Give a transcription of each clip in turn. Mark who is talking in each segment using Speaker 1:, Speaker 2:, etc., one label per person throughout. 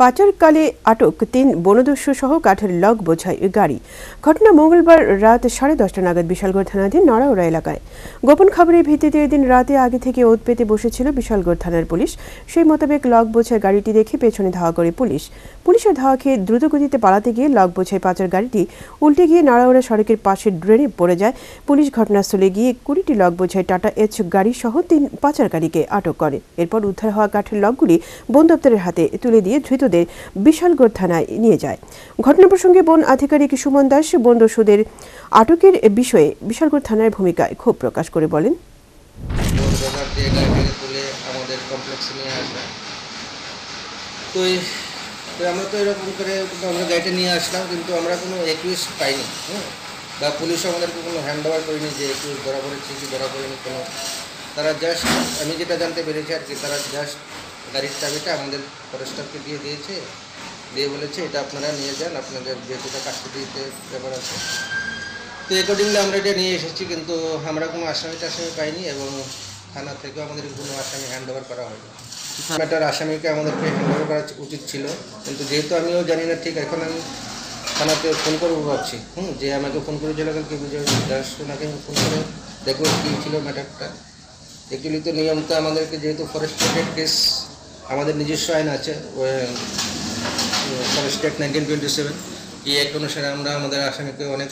Speaker 1: পাচারকালে আটক তিন বনদস্যু সহ কাঠের লগ বোঝাই গাড়ি। ঘটনা মঙ্গলবার রাত সাড়ে দশটা নাগাদ বিশালগড় থানাধীন নড়াউড়া এলাকায়। গোপন খবরের ভিত্তিতে এদিন রাতে আগে থেকে ওত পেতে বসেছিল বিশালগড় থানার পুলিশ। সেই মোতাবেক লগ বোঝাই গাড়িটি দেখে পেছনে ধাওয়া করে পুলিশ। পুলিশের ধাওয়া খেয়ে দ্রুতগতিতে পালাতে গিয়ে লগ বোঝাই পাচার গাড়িটি উল্টে গিয়ে নাড়াউড়া সড়কের পাশে ড্রেনে পড়ে যায়। পুলিশ ঘটনাস্থলে গিয়ে কুড়িটি লগ বোঝাই টাটা এইচ গাড়ি সহ তিন পাচারকারীকে আটক করে। এরপর উদ্ধার হওয়া কাঠের লগগুলি বন দপ্তরের হাতে তুলে দিয়ে ধৃতদের বিশালগড় থানায় নিয়ে যায়। ঘটনা প্রসঙ্গে বন আধিকারিক সুমন দাস বন দস্যুদের আটকের বিষয়ে বিশালগড় থানার ভূমিকায় ক্ষোভ প্রকাশ করে বলেন
Speaker 2: আমরা তো এরকম করে আমরা গাড়িটা নিয়ে আসলাম, কিন্তু আমরা কোনো একুইস পাইনি হ্যাঁ বা পুলিশ আমাদেরকে কোনো হ্যান্ড ওভার করিনি যে একুইস ধরা পড়েছে কি ধরা পড়েনি কোনো, তারা জাস্ট আমি যেটা জানতে পেরেছি আর কি, তারা জাস্ট গাড়ির চাবিটা আমাদের ফরেস্টারকে দিয়ে দিয়েছে, দিয়ে বলেছে এটা আপনারা নিয়ে যান, আপনাদের যেহেতু এটা কাস্টডিতে ব্যাপার আছে। তো অ্যাকর্ডিংলি আমরা এটা নিয়ে এসেছি, কিন্তু আমরা কোনো আসামি টাসামি পাইনি এবং থানা থেকেও আমাদের কোনো আসামি হ্যান্ড ওভার করা হয়নি। ম্যাটার আসামিকে আমাদেরকে হ্যান্ড ওভার করা উচিত ছিল, কিন্তু যেহেতু আমিও জানি না, ঠিক এখন আমি থানাতে ফোন করব ভাবছি। হুম, যে আমাকে ফোন করেছিল কালকে বিজয় দাস ফোন করে দেখব কী ছিল ম্যাটারটা। অ্যাকচুয়ালি তো নিয়ম তো আমাদেরকে যেহেতু ফরেস্ট কেস আমাদের নিজস্ব আইন আছে অ্যাক্ট নাইনটিন টোয়েন্টি সেভেন এই অ্যাক্ট অনুসারে আমরা আমাদের আসামিকে অনেক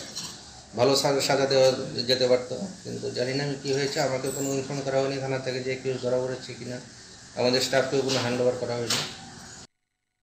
Speaker 2: ভালো সাজা সাজা দেওয়া যেতে পারত, কিন্তু জানি না আমি কী হয়েছে, আমাকে কোনো ইনফর্ম করা হয়নি, থানা থেকে যে কেউ ধরা পড়েছে কিনা। আমাদের স্টাফকেও কোনো হ্যান্ড ওভার করা হয়নি।